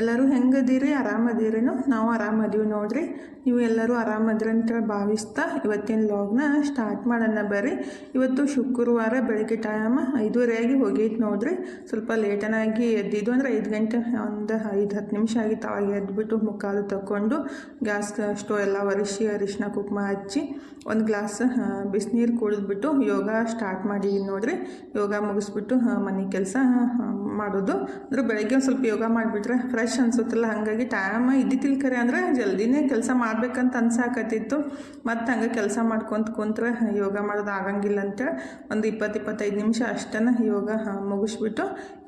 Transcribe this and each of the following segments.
ಎಲ್ಲರೂ ಹೆಂಗದೀರಿ, ಆರಾಮದೀರೇನು, ನಾವು ಆರಾಮದೀವಿ ನೋಡ್ರಿ. ನೀವು ಎಲ್ಲರೂ ಆರಾಮದ್ರಿ ಅಂತ ಭಾವಿಸ್ತಾ ಇವತ್ತಿನ ಲಾಗ್ನ ಸ್ಟಾರ್ಟ್ ಮಾಡೋಣ ಬರ್ರಿ. ಇವತ್ತು ಶುಕ್ರವಾರ ಬೆಳಗ್ಗೆ ಟೈಮ್ ಆಗಿ ಹೋಗೈತೆ ನೋಡ್ರಿ. ಸ್ವಲ್ಪ ಲೇಟನಾಗಿ ಎದ್ದಿದ್ದು ಅಂದರೆ ಐದು ಗಂಟೆ, ಒಂದು ಐದು ಹತ್ತು ನಿಮಿಷ ಆಗಿತ್ತು. ಅವಾಗ ಎದ್ಬಿಟ್ಟು ಮುಖಾಲು ತಗೊಂಡು ಗ್ಯಾಸ್ ಸ್ಟೋವ್ ಎಲ್ಲ ಒರೆಸಿ ಅರಿಶಿನ ಕುಕ್ಮ ಹಚ್ಚಿ, ಒಂದು ಗ್ಲಾಸ್ ಬಿಸಿನೀರು ಕುಡಿದ್ಬಿಟ್ಟು ಯೋಗ ಸ್ಟಾರ್ಟ್ ಮಾಡಿದ್ದೀನಿ ನೋಡ್ರಿ. ಯೋಗ ಮುಗಿಸ್ಬಿಟ್ಟು ಮನೆ ಕೆಲಸ ಮಾಡೋದು. ಅಂದರೆ ಬೆಳಗ್ಗೆ ಒಂದು ಸ್ವಲ್ಪ ಯೋಗ ಮಾಡಿಬಿಟ್ರೆ ಫ್ರೆಶ್ ಅನ್ಸುತ್ತಲ್ಲ, ಹಾಗಾಗಿ ಟೈಮ್ ಇದ್ದಿತ್ತಿಲ್ಲ ಕರೆ ಅಂದ್ರೆ ಜಲ್ದಿನೇ ಕೆಲಸ ಮಾಡ್ಬೇಕಂತ ಅನ್ಸಾಕತ್ತಿತ್ತು. ಮತ್ತು ಹಂಗೆ ಕೆಲಸ ಮಾಡ್ಕೊಂತ ಕುಂತ್ರೆ ಯೋಗ ಮಾಡೋದು ಆಗಂಗಿಲ್ಲ ಅಂತೇಳಿ ಒಂದು ಇಪ್ಪತ್ತು ಇಪ್ಪತ್ತೈದು ನಿಮಿಷ ಅಷ್ಟನ ಯೋಗ ಮುಗಿಸ್ಬಿಟ್ಟು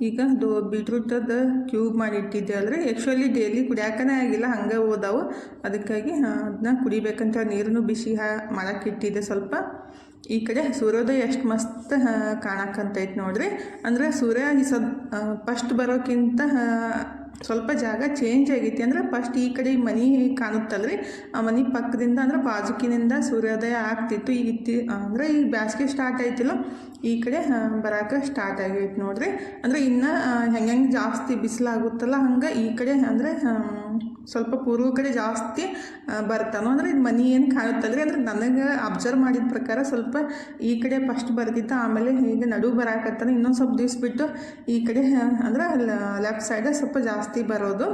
ಈಗ ಅದು ಬೀಟ್ರೂಟದ ಕ್ಯೂಬ್ ಮಾಡಿ ಇಟ್ಟಿದ್ದೆ ಅಲ್ರಿ ಆ್ಯಕ್ಚುಲಿ ಡೈಲಿ ಕುಡಿಯಾಕನೆ ಆಗಿಲ್ಲ, ಹಂಗೆ ಹೋದವು. ಅದಕ್ಕಾಗಿ ಅದನ್ನ ಕುಡಿಬೇಕಂತ ನೀರನ್ನು ಬಿಸಿ ಹಾ ಮಾಡಕ್ಕೆ ಇಟ್ಟಿದ್ದೆ ಸ್ವಲ್ಪ. ಈ ಕಡೆ ಸೂರ್ಯೋದಯ ಎಷ್ಟು ಮಸ್ತ್ ಕಾಣಕ್ಕಂತೈತೆ ನೋಡ್ರಿ. ಅಂದ್ರೆ ಸೂರ್ಯ ಈ ಸದ್ ಫಸ್ಟ್ ಬರೋಕ್ಕಿಂತ ಸ್ವಲ್ಪ ಜಾಗ ಚೇಂಜ್ ಆಗೈತಿ ಅಂದ್ರೆ ಫಸ್ಟ್ ಈ ಕಡೆ ಮನೆ ಕಾಣುತ್ತಲ್ರಿ? ಆ ಮನೆ ಪಕ್ಕದಿಂದ ಅಂದ್ರೆ ಬಾಜುಕಿನಿಂದ ಸೂರ್ಯೋದಯ ಆಗ್ತಿತ್ತು. ಈಗ ಇತ್ತಿ ಅಂದ್ರೆ ಈಗ ಬ್ಯಾಸ್ಗೆ ಸ್ಟಾರ್ಟ್ ಆಯ್ತಿಲ್ಲ, ಈ ಕಡೆ ಬರೋಕೆ ಸ್ಟಾರ್ಟ್ ಆಗೈತೆ ನೋಡ್ರಿ. ಅಂದ್ರೆ ಇನ್ನ ಹೆಂಗೆ ಹೆಂಗೆ ಜಾಸ್ತಿ ಬಿಸಿಲಾಗುತ್ತಲ್ಲ, ಹಂಗೆ ಈ ಕಡೆ ಅಂದರೆ ಸ್ವಲ್ಪ ಪೂರ್ವ ಕಡೆ ಜಾಸ್ತಿ ಬರ್ತಾನೋ? ಅಂದ್ರೆ ಇದು ಮನಿ ಏನು ಕಾಣುತ್ತಲ್ರಿ ಅಂದ್ರೆ ನನಗೆ ಅಬ್ಸರ್ವ್ ಮಾಡಿದ ಪ್ರಕಾರ ಸ್ವಲ್ಪ ಈ ಕಡೆ ಫಸ್ಟ್ ಬರ್ತಿತ್ತು, ಆಮೇಲೆ ಹೀಗೆ ನಡು ಬರಾಕತ್ತಾನೆ. ಇನ್ನೊಂದು ಸ್ವಲ್ಪ ದಿವ್ಸ ಬಿಟ್ಟು ಈ ಕಡೆ, ಅಂದ್ರೆ ಲೆಫ್ಟ್ ಸೈಡ್ ಸ್ವಲ್ಪ ಜಾಸ್ತಿ ಬರೋದು.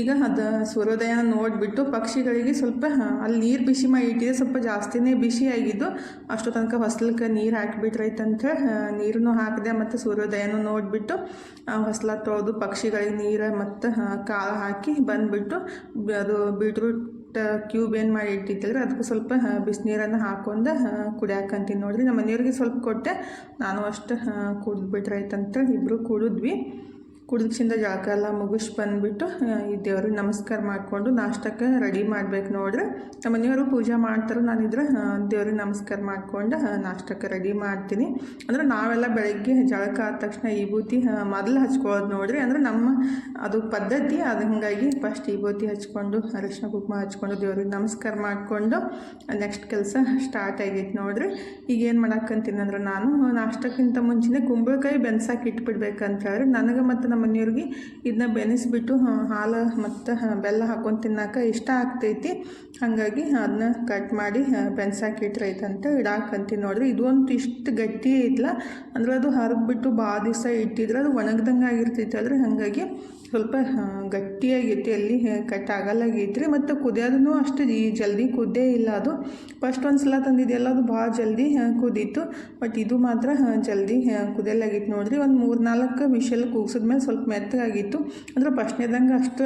ಈಗ ಅದು ಸೂರ್ಯೋದಯ ನೋಡಿಬಿಟ್ಟು ಪಕ್ಷಿಗಳಿಗೆ ಸ್ವಲ್ಪ ಅಲ್ಲಿ ನೀರು ಬಿಸಿ ಮಾಡಿ ಇಟ್ಟಿದೆ, ಸ್ವಲ್ಪ ಜಾಸ್ತಿನೇ ಬಿಸಿ ಆಗಿದ್ದು ಅಷ್ಟು ತನಕ ಹೊಸ್ಲಕ್ಕೆ ನೀರು ಹಾಕಿಬಿಟ್ರೈತಂತ ನೀರನ್ನು ಹಾಕಿದೆ ಮತ್ತು ಸೂರ್ಯೋದಯನೂ ನೋಡಿಬಿಟ್ಟು ಹೊಸ್ಲ ತೊಳೆದು ಪಕ್ಷಿಗಳಿಗೆ ನೀರು ಮತ್ತು ಕಾಳು ಹಾಕಿ ಬಂದುಬಿಟ್ಟು ಅದು ಬೀಟ್ರೂಟ್ ಕ್ಯೂಬ್ ಏನು ಮಾಡಿ ಇಟ್ಟಿದ್ದಲ್ರಿ, ಅದಕ್ಕೆ ಸ್ವಲ್ಪ ಬಿಸಿನೀರನ್ನು ಹಾಕೊಂಡು ಕುಡಿಯಾಕಂತೀನಿ ನೋಡಿರಿ. ನಮ್ಮ ಮನೆಯವ್ರಿಗೆ ಸ್ವಲ್ಪ ಕೊಟ್ಟೆ, ನಾನು ಅಷ್ಟು ಕುಡಿದ್ಬಿಟ್ರೈತಂತ ಇಬ್ಬರು ಕುಡಿದ್ವಿ. ಕುಡಿದ್ಸಿಂದ ಜಾಗ ಎಲ್ಲ ಮುಗಿಸಿ ಬಂದುಬಿಟ್ಟು ಈ ದೇವ್ರಿಗೆ ನಮಸ್ಕಾರ ಮಾಡಿಕೊಂಡು ನಾಷ್ಟಕ್ಕೆ ರೆಡಿ ಮಾಡ್ಬೇಕು ನೋಡ್ರಿ. ನಮ್ಮ ಮನೆಯವರು ಪೂಜೆ ಮಾಡ್ತಾರೆ ನಾನಿದ್ರೆ ದೇವ್ರಿಗೆ ನಮಸ್ಕಾರ ಮಾಡ್ಕೊಂಡು ನಾಷ್ಟಕ್ಕೆ ರೆಡಿ ಮಾಡ್ತೀನಿ. ಅಂದ್ರೆ ನಾವೆಲ್ಲ ಬೆಳಗ್ಗೆ ಜಳಕ ಆದ ತಕ್ಷಣ ವಿಭೂತಿ ಮೊದಲು ಹಚ್ಕೊಳ್ಳೋದು ನೋಡ್ರಿ. ಅಂದ್ರೆ ನಮ್ಮ, ಅದು ಪದ್ಧತಿ, ಅದು ಹಾಗಾಗಿ ಫಸ್ಟ್ ವಿಭೂತಿ ಹಚ್ಕೊಂಡು, ಅರಿಶಿನ ಕುಂಕುಮ ಹಚ್ಕೊಂಡು ದೇವ್ರಿಗೆ ನಮಸ್ಕಾರ ಮಾಡಿಕೊಂಡು ನೆಕ್ಸ್ಟ್ ಕೆಲಸ ಸ್ಟಾರ್ಟ್ ಆಗೈತೆ ನೋಡ್ರಿ. ಈಗ ಏನು ಮಾಡಕ್ಕಂತೀನಿ ಅಂದ್ರೆ ನಾನು ನಾಷ್ಟಕ್ಕಿಂತ ಮುಂಚೆನೇ ಕುಂಬಳಕಾಯಿ ಬೆನ್ಸಾಕಿ ಇಟ್ಬಿಡ್ಬೇಕಂತ ಹೇಳಿ ನನಗೆ ಮತ್ತು ನಮ್ಮ ಮನೆಯವ್ರಿಗೆ ಇದನ್ನ ಬೆನೆಸ್ಬಿಟ್ಟು ಹಾಲು ಮತ್ತು ಬೆಲ್ಲ ಹಾಕೊಂಡು ತಿನ್ನಕ ಇಷ್ಟ ಆಗ್ತೈತಿ. ಹಾಗಾಗಿ ಅದನ್ನ ಕಟ್ ಮಾಡಿ ಬೆನ್ಸಾಕಿ ಐತಂತ ಇಡಾಕಂತೀನಿ ನೋಡ್ರಿ. ಇದು ಒಂದು ಇಷ್ಟು ಗಟ್ಟಿ ಐತಲ್ಲ ಅಂದ್ರೆ ಅದು ಹರಿದ್ಬಿಟ್ಟು ಭಾಳ ದಿವಸ ಇಟ್ಟಿದ್ರೆ ಅದು ಒಣಗ್ದಂಗೆ ಆಗಿರ್ತೈತೆ ಅದ್ರ ಹಾಗಾಗಿ ಸ್ವಲ್ಪ ಗಟ್ಟಿಯಾಗೈತಿ ಅಲ್ಲಿ ಕಟ್ ಆಗಲ್ಲಾಗೈತ್ರಿ ಮತ್ತು ಕುದಿಯೋದನ್ನು ಅಷ್ಟು ಈ ಜಲ್ದಿ ಕುದ್ದೇ ಇಲ್ಲ ಅದು. ಫಸ್ಟ್ ಒಂದು ಸಲ ತಂದಿದ್ದೆಲ್ಲ ಅದು ಭಾಳ ಜಲ್ದಿ ಕುದೀತು. ಬಟ್ ಇದು ಮಾತ್ರ ಜಲ್ದಿ ಕುದಿಯಲಾಗಿತ್ತು ನೋಡಿರಿ. ಒಂದು ಮೂರು ನಾಲ್ಕು ವಿಷಲ್ ಕೂಗ್ಸಿದ್ಮೇಲೆ ಸ್ವಲ್ಪ ಮೆತ್ತಗಾಗಿತ್ತು. ಅಂದ್ರೆ ಫಸ್ಟ್ನೇದಂಗೆ ಅಷ್ಟು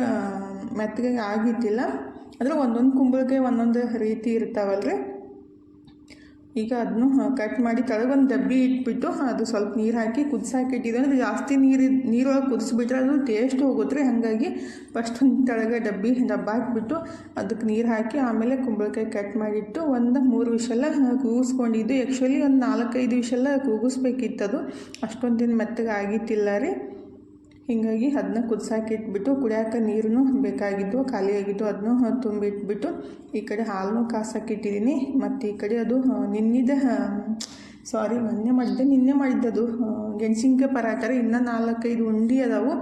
ಮೆತ್ತಗೆ ಆಗಿದ್ದಿಲ್ಲ. ಅಂದರೆ ಒಂದೊಂದು ಕುಂಬಳಕಾಯಿ ಒಂದೊಂದು ರೀತಿ ಇರ್ತಾವಲ್ರಿ. ಈಗ ಅದನ್ನು ಕಟ್ ಮಾಡಿ ಕೆಳಗೊಂದು ಡಬ್ಬಿ ಇಟ್ಬಿಟ್ಟು ಅದು ಸ್ವಲ್ಪ ನೀರು ಹಾಕಿ ಕುದಿಸಾಕಿಟ್ಟಿದ್ದೆ ಅದು ಜಾಸ್ತಿ ನೀರು ನೀರೊಳಗೆ ಕುದಿಸ್ಬಿಟ್ರೆ ಅದು ಟೇಸ್ಟ್ ಹೋಗುತ್ತೆ ಹಾಗಾಗಿ ಫಸ್ಟ್ ಒಂದು ಕೆಳಗೆ ಡಬ್ಬಿ, ಡಬ್ಬ ಹಾಕ್ಬಿಟ್ಟು ಅದಕ್ಕೆ ನೀರು ಹಾಕಿ ಆಮೇಲೆ ಕುಂಬಳಕಾಯಿ ಕಟ್ ಮಾಡಿಟ್ಟು ಒಂದು ಮೂರು ವಿಷೆಲ್ಲ ಕೂಗಿಸ್ಕೊಂಡಿದ್ದು. ಆ್ಯಕ್ಚುಲಿ ಒಂದು ನಾಲ್ಕೈದು ವಿಷೆಲ್ಲ ಕೂಗಿಸ್ಬೇಕಿತ್ತು ಅದು ಅಷ್ಟೊಂದು ದಿನ ಮೆತ್ತಗೆ ಆಗಿತ್ತಿಲ್ಲ ರೀ. ಹೀಗಾಗಿ ಅದನ್ನ ಕುದಿಸಾಕಿಟ್ಬಿಟ್ಟು ಕುಡಿಯೋಕೆ ನೀರು ಬೇಕಾಗಿದ್ದು ಖಾಲಿ ಆಗಿದ್ದು ಅದನ್ನು ತುಂಬಿಟ್ಬಿಟ್ಟು ಈ ಕಡೆ ಹಾಲನ್ನು ಕಾಸಾಕಿಟ್ಟಿದ್ದೀನಿ ಮತ್ತು ಈ ಕಡೆ ಅದು ನಿನ್ನಿದ ಸಾರಿ ಮೊನ್ನೆ ಮಾಡಿದ್ದೆ ನಿನ್ನೆ ಮಾಡಿದ್ದದು. ಗೆಣಸಿನ್ಕಾಯಿ ಪರಾಕರೆ ಇನ್ನೂ ನಾಲ್ಕೈದು ಉಂಡಿ ಅದಾವು.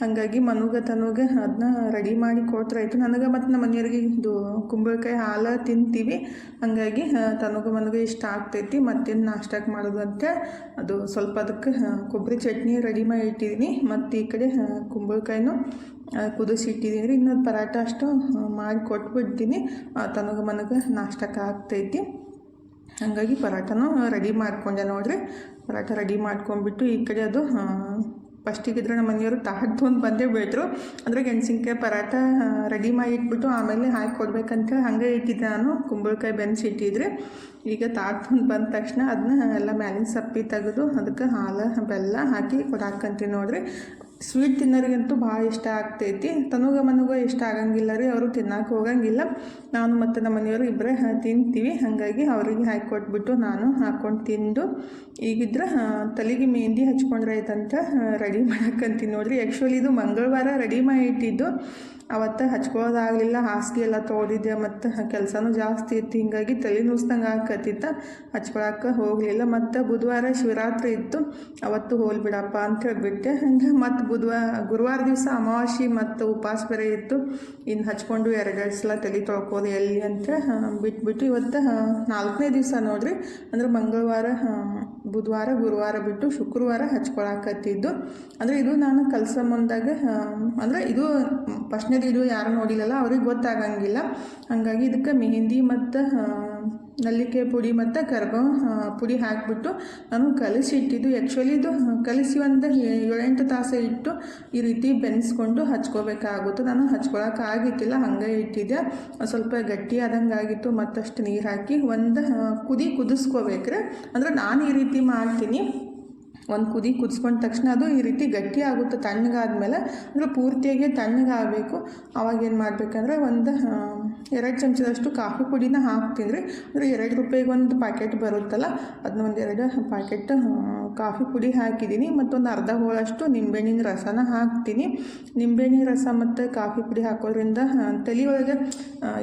ಹಾಗಾಗಿ ಮನುಗ ತನುಗೆ ಅದನ್ನ ರೆಡಿ ಮಾಡಿ ಕೊಟ್ರಾಯ್ತು. ನನಗೆ ಮತ್ತು ನಮ್ಮ ಮನೆಯವ್ರಿಗೆ ಇದು ಕುಂಬಳಕಾಯಿ ಹಾಲು ತಿಂತೀವಿ. ಹಾಗಾಗಿ ತನಗ ಮನಗೆ ಇಷ್ಟ ಆಗ್ತೈತಿ. ಮತ್ತೇನು ನಾಷ್ಟಕ್ಕೆ ಮಾಡೋದು ಅಂತ ಅದು ಸ್ವಲ್ಪ ಅದಕ್ಕೆ ಕೊಬ್ಬರಿ ಚಟ್ನಿ ರೆಡಿ ಮಾಡಿ ಇಟ್ಟಿದ್ದೀನಿ ಮತ್ತು ಈ ಕಡೆ ಕುಂಬಳಕಾಯಿನೂ ಕುದಿಸಿ ಇಟ್ಟಿದ್ದೀನಿ ರೀ. ಇನ್ನೊಂದು ಪರಾಟ ಅಷ್ಟು ಮಾಡಿ ಕೊಟ್ಬಿಡ್ತೀನಿ. ತನಗ ಮನಗೆ ನಾಷ್ಟಕ್ಕೆ ಆಗ್ತೈತಿ. ಹಾಗಾಗಿ ಪರಾಟನೂ ರೆಡಿ ಮಾಡ್ಕೊಂಡೆ ನೋಡ್ರಿ. ಪರಾಟ ರೆಡಿ ಮಾಡ್ಕೊಂಡ್ಬಿಟ್ಟು ಈ ಕಡೆ ಅದು ಫಸ್ಟಿಗಿದ್ರೆ ನಮ್ಮ ಮನೆಯವರು ತಾಟ್ ತೊಗೊಂಡು ಬಂದೇ ಬೀಳ್ತರು ಅಂದರೆ ಗೆಣಸಿನ್ಕಾಯಿ ಪರಾಟ ರೆಡಿ ಮಾಡಿ ಇಟ್ಬಿಟ್ಟು ಆಮೇಲೆ ಹಾಕಿ ಕೊಡ್ಬೇಕಂತ ಹಾಗೆ ಇಟ್ಟಿದ್ದೆ ನಾನು. ಕುಂಬಳಕಾಯಿ ಬೆನ್ಸಿ ಇಟ್ಟಿದ್ರೆ. ಈಗ ತೊಗೊಂಡು ಬಂದ ತಕ್ಷಣ ಅದನ್ನ ಎಲ್ಲ ಮ್ಯಾಲಿನ ಸಪ್ಪಿ ತೆಗೆದು ಅದಕ್ಕೆ ಹಾಲು, ಬೆಲ್ಲ ಹಾಕಿ ಕೊಡಾಕಂತೀನಿ ನೋಡ್ರಿ. ಸ್ವೀಟ್ ತಿನ್ನೋರಿಗಂತೂ ಭಾಳ ಇಷ್ಟ ಆಗ್ತೈತಿ. ತನಗ ಮನಗ ಇಷ್ಟ ಆಗಂಗಿಲ್ಲ ರೀ, ಅವರು ತಿನ್ನಕ್ಕೆ ಹೋಗಂಗಿಲ್ಲ. ನಾನು ಮತ್ತು ನಮ್ಮ ಮನೆಯವರು ಇಬ್ಬರೇ ತಿಂತೀವಿ. ಹಾಗಾಗಿ ಅವರಿಗೆ ಹಾಕಿ ಕೊಟ್ಬಿಟ್ಟು ನಾನು ಹಾಕ್ಕೊಂಡು ತಿಂದು, ಈಗಿದ್ರೆ ತಲೆಗೆ ಮೆಹಂದಿ ಹಚ್ಕೊಂಡ್ರೆ ಆಯ್ತಂತ ರೆಡಿ ಮಾಡಕ್ಕಂತೀನಿ ನೋಡಿರಿ. ಆ್ಯಕ್ಚುಲಿ ಇದು ಮಂಗಳವಾರ ರೆಡಿ ಮಾಡಿ ಇಟ್ಟಿದ್ದು ಅವತ್ತು ಹಚ್ಕೊಳ್ಳೋದಾಗಲಿಲ್ಲ, ಹಾಸಿಗೆ ಎಲ್ಲ ತೊಳೆದಿದ್ದೆ, ಮತ್ತು ಕೆಲಸನೂ ಜಾಸ್ತಿ ಇತ್ತು. ಹಿಂಗಾಗಿ ತಲೆ ನುಸ್ದಂಗೆ ಆಕತ್ತಿತ್ತ. ಹಚ್ಕೊಳಕ್ಕೆ ಹೋಗಲಿಲ್ಲ. ಮತ್ತು ಬುಧವಾರ ಶಿವರಾತ್ರಿ ಇತ್ತು. ಅವತ್ತು ಹೋಲ್ ಬಿಡಪ್ಪ ಅಂತ ಹೇಳಿಬಿಟ್ಟೆ. ಹಂಗೆ ಮತ್ತು ಬುಧವಾರ ಗುರುವಾರ ದಿವಸ ಅಮಾವಾಸ್ಯೆ ಮತ್ತು ಉಪವಾಸ ಬೇರೆ ಇತ್ತು. ಇನ್ನು ಹಚ್ಕೊಂಡು ಎರಡೆರಡು ಸಲ ತಲೆ ತೊಳ್ಕೋದು ಎಲ್ಲಿ ಅಂತ ಬಿಟ್ಬಿಟ್ಟು ಇವತ್ತು ನಾಲ್ಕನೇ ದಿವಸ ನೋಡ್ರಿ. ಅಂದ್ರೆ ಮಂಗಳವಾರ ಬುಧವಾರ, ಗುರುವಾರ ಬಿಟ್ಟು ಶುಕ್ರವಾರ ಹಚ್ಕೊಳಕತ್ತಿದ್ದು. ಅಂದರೆ ಇದು ನಾನು ಕಲಸ ಮುಂದಾಗ ಅಂದರೆ ಇದು ಫಸ್ಟ್ನೇದು ಇದು ಯಾರು ನೋಡಿಲ್ಲಲ್ಲ, ಅವ್ರಿಗೆ ಗೊತ್ತಾಗಂಗಿಲ್ಲ. ಹಾಗಾಗಿ ಇದಕ್ಕೆ ಮೆಹಂದಿ ಮತ್ತು ನಲ್ಲಿಕೆ ಪುಡಿ ಮತ್ತು ಕರ್ಬ ಪುಡಿ ಹಾಕಿಬಿಟ್ಟು ನಾನು ಕಲಸಿ ಇಟ್ಟಿದ್ದು ಆ್ಯಕ್ಚುಲಿ ಇದು ಕಲಸಿ ಒಂದು ಏಳೆಂಟು ತಾಸು ಇಟ್ಟು ಈ ರೀತಿ ಬೆನೆಸ್ಕೊಂಡು ಹಚ್ಕೋಬೇಕಾಗುತ್ತೆ. ನಾನು ಹಚ್ಕೊಳಕ್ಕಾಗಿತ್ತಿಲ್ಲ ಹಂಗೆ ಇಟ್ಟಿದ್ದೆ. ಸ್ವಲ್ಪ ಗಟ್ಟಿ ಆದಂಗೆ ಆಗಿತ್ತು, ಮತ್ತಷ್ಟು ನೀರು ಹಾಕಿ ಒಂದು ಕುದಿ ಕುದಿಸ್ಕೋಬೇಕ್ರೆ. ಅಂದರೆ ನಾನು ಈ ರೀತಿ ಮಾಡ್ತೀನಿ. ಒಂದು ಕುದಿ ಕುದಿಸ್ಕೊಂಡ ತಕ್ಷಣ ಅದು ಈ ರೀತಿ ಗಟ್ಟಿ ಆಗುತ್ತೆ ತಣ್ಣಗಾದ್ಮೇಲೆ. ಅಂದರೆ ಪೂರ್ತಿಯಾಗಿ ತಣ್ಣಗಾಗಬೇಕು. ಅವಾಗ ಏನು ಮಾಡಬೇಕಂದ್ರೆ ಒಂದು ಎರಡು ಚಮಚದಷ್ಟು ಕಾಫಿ ಪುಡಿನ ಹಾಕ್ತೀನಿ ರೀ ಅಂದರೆ ಎರಡು ರೂಪಾಯಿಗೆ ಒಂದು ಪ್ಯಾಕೆಟ್ ಬರುತ್ತಲ್ಲ, ಅದನ್ನ ಎರಡು ಪ್ಯಾಕೆಟ್ ಕಾಫಿ ಪುಡಿ ಹಾಕಿದ್ದೀನಿ. ಮತ್ತೊಂದು ಅರ್ಧ ಹೋಳಷ್ಟು ನಿಂಬೆಹಣ್ಣಿನ ರಸನ ಹಾಕ್ತೀನಿ. ನಿಂಬೆಹಣ್ಣಿನ ರಸ ಮತ್ತು ಕಾಫಿ ಪುಡಿ ಹಾಕೋದ್ರಿಂದ ತಲೆಯೊಳಗೆ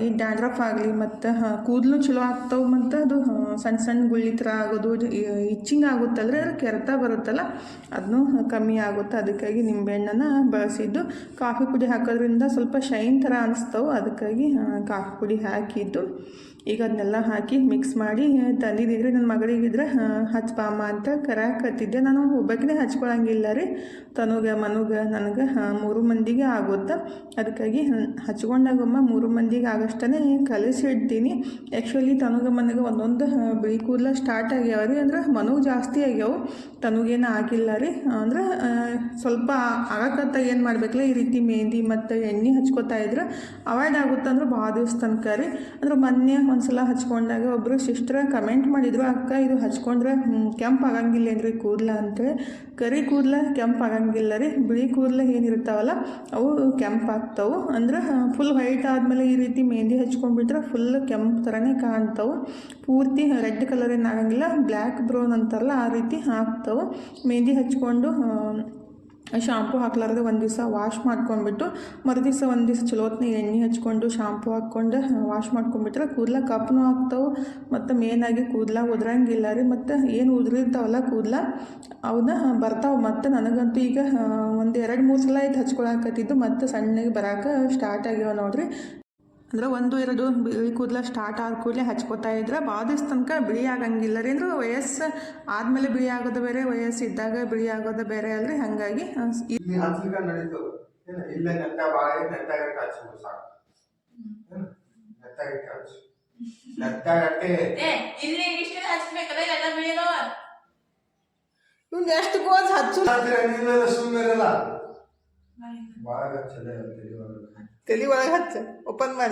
ಈ ಡ್ಯಾಂಡ್ರಫ್ ಆಗಲಿ ಮತ್ತು ಕೂದಲು ಚಲೋ ಆಗ್ತಾವೆ ಮತ್ತು ಅದು ಸಣ್ಣ ಸಣ್ಣ ಗುಳ್ಳಿ ಥರ ಆಗೋದು ಇಚ್ಚಿಂಗ್ ಆಗುತ್ತಲ್ರಿ ಅದ್ರ ಕೆರೆತ ಬರುತ್ತಲ್ಲ ಅದನ್ನು ಕಮ್ಮಿ ಆಗುತ್ತೆ. ಅದಕ್ಕಾಗಿ ನಿಂಬೆಹಣ್ಣನ್ನು ಬಳಸಿದ್ದು, ಕಾಫಿ ಪುಡಿ ಹಾಕೋದ್ರಿಂದ ಸ್ವಲ್ಪ ಶೈನ್ ಥರ ಅನಿಸ್ತವೆ. ಅದಕ್ಕಾಗಿ ಕಾಫಿ ಪುಡಿ ಹಾಕಿದ್ದು. ಈಗ ಅದನ್ನೆಲ್ಲ ಹಾಕಿ ಮಿಕ್ಸ್ ಮಾಡಿ ತಂದಿದ್ದಿದ್ರೆ ನನ್ನ ಮಗಳಿಗಿದ್ರೆ ಹಚ್ಬಾಮ ಅಂತ ಕರಾಕತ್ತಿದ್ದೆ ನಾನು ಒಬ್ಬಾಕಿನೇ ಹಚ್ಕೊಳಂಗಿಲ್ಲ ರೀ. ತನುಗ, ಮನುಗ ನನಗೆ ಮೂರು ಮಂದಿಗೆ ಆಗುತ್ತೆ. ಅದಕ್ಕಾಗಿ ಹಚ್ಕೊಂಡಾಗಮ್ಮ ಮೂರು ಮಂದಿಗೆ ಆಗಷ್ಟೇ ಕಲಸಿ ಇಡ್ತೀನಿ ಆ್ಯಕ್ಚುಲಿ ತನುಗ, ಮನಗೆ ಒಂದೊಂದು ಬಿಳಿ ಕೂದಲ ಸ್ಟಾರ್ಟ್ ಆಗ್ಯಾವ ರೀ. ಅಂದ್ರೆ ಮನು ಜಾಸ್ತಿ ಆಗ್ಯಾವು. ತನುಗೇನು ಆಗಿಲ್ಲ ರೀ. ಅಂದ್ರೆ ಸ್ವಲ್ಪ ಆಗಕತ್ತ ಏನು ಮಾಡ್ಬೇಕಲ್ಲ ಈ ರೀತಿ ಮೆಹಂದಿ ಮತ್ತು ಎಣ್ಣೆ ಹಚ್ಕೋತಾ ಇದ್ರೆ ಅವಾಯ್ಡ್ ಆಗುತ್ತೆ ಅಂದ್ರೆ ಭಾಳ ದಿವ್ಸ ತನಕ ರೀ. ಅಂದ್ರೆ ಮೊನ್ನೆ ಒಂದು ಸಲ ಹಚ್ಕೊಂಡಾಗ ಒಬ್ಬರು ಸಿಸ್ಟ್ರ ಕಮೆಂಟ್ ಮಾಡಿದ್ರು, ಅಕ್ಕ, ಇದು ಹಚ್ಕೊಂಡ್ರೆ ಕೆಂಪು ಆಗಂಗಿಲ್ಲ ಏನ್ರಿ ಕೂದಲ? ಅಂತೇಳಿ ಕರಿ ಕೂದಲ, ಕೆಂಪು ಆಗಂಗಿಲ್ಲ ರೀ, ಬಿಳಿ ಕೂದಲ ಏನಿರ್ತಾವಲ್ಲ ಅವು ಕೆಂಪ್ ಆಗ್ತಾವೆ. ಅಂದ್ರೆ ಫುಲ್ ವೈಟ್ ಆದಮೇಲೆ ಈ ರೀತಿ ಮೆಹಂದಿ ಹಚ್ಕೊಂಡ್ಬಿಟ್ರೆ ಫುಲ್ ಕೆಂಪು ಥರನೇ ಕಾಣ್ತಾವೆ. ಪೂರ್ತಿ ರೆಡ್ ಕಲರ್ ಏನಾಗಂಗಿಲ್ಲ ಬ್ಲ್ಯಾಕ್ ಬ್ರೌನ್ ಅಂತಾರಲ್ಲ, ಆ ರೀತಿ ಹಾಕ್ತವೆ ಮೆಹಂದಿ ಹಚ್ಕೊಂಡು ಶಾಂಪು ಹಾಕ್ಲಾರ್ದೆ ಒಂದು ದಿವಸ ವಾಶ್ ಮಾಡ್ಕೊಂಡ್ಬಿಟ್ಟು, ಮರುದಿವಸ ಒಂದು ದಿವಸ ಚಲೋತ್ನ ಎಣ್ಣೆ ಹಚ್ಕೊಂಡು ಶಾಂಪು ಹಾಕ್ಕೊಂಡು ವಾಶ್ ಮಾಡ್ಕೊಂಡ್ಬಿಟ್ರೆ ಕೂದಲ ಕಪ್ಪನೂ ಆಗ್ತಾವೆ, ಮತ್ತು ಮೇನಾಗಿ ಕೂದಲ ಉದ್ರಂಗಿಲ್ಲ ರೀ, ಮತ್ತು ಏನು ಉದುರಿರ್ತಾವಲ್ಲ ಕೂದಲ ಅವನ್ನ ಬರ್ತಾವೆ, ಮತ್ತು ನನಗಂತೂ ಈಗ ಒಂದು ಎರಡು ಮೂರು ಸಲ ಆಯ್ತು ಹಚ್ಕೊಳಕತ್ತಿದ್ದು, ಮತ್ತು ಸಣ್ಣಗೆ ಬರಾಕ ಸ್ಟಾರ್ಟ್ ಆಗ್ಯಾವ ನೋಡ್ರಿ. ಅಂದ್ರೆ ಒಂದು ಎರಡು ಬಿಳಿ ಕೂದಲ ಸ್ಟಾರ್ಟ್ ಆದ ಕೂಡಲೇ ಹಚ್ಕೋತಾ ಇದ್ರೆ ಭಾಳ ದಿವ್ಸ ತನಕ ಬಿಳಿ ಆಗಂಗಿಲ್ಲ ರೀ. ಅಂದ್ರೆ ವಯಸ್ಸು ಆದಮೇಲೆ ಬಿಳಿ ಆಗೋದು ಬೇರೆ ವಯಸ್ಸು ಇದ್ದಾಗ ಬಿಳಿ ಆಗೋದು ಬೇರೆ ಅಲ್ರಿ. ಹಾಗಾಗಿ ಬಾಳೆ ಎಷ್ಟು ಗೋಸ್ ಹಚ್ಚು? ನೀವೆಲ್ಲ ಸುಮ್ಮನಿರಲ್ಲ ತಲೆ ಒಳಗೆ ಹಚ್ಚ ಓಪನ್ ಮಾಡ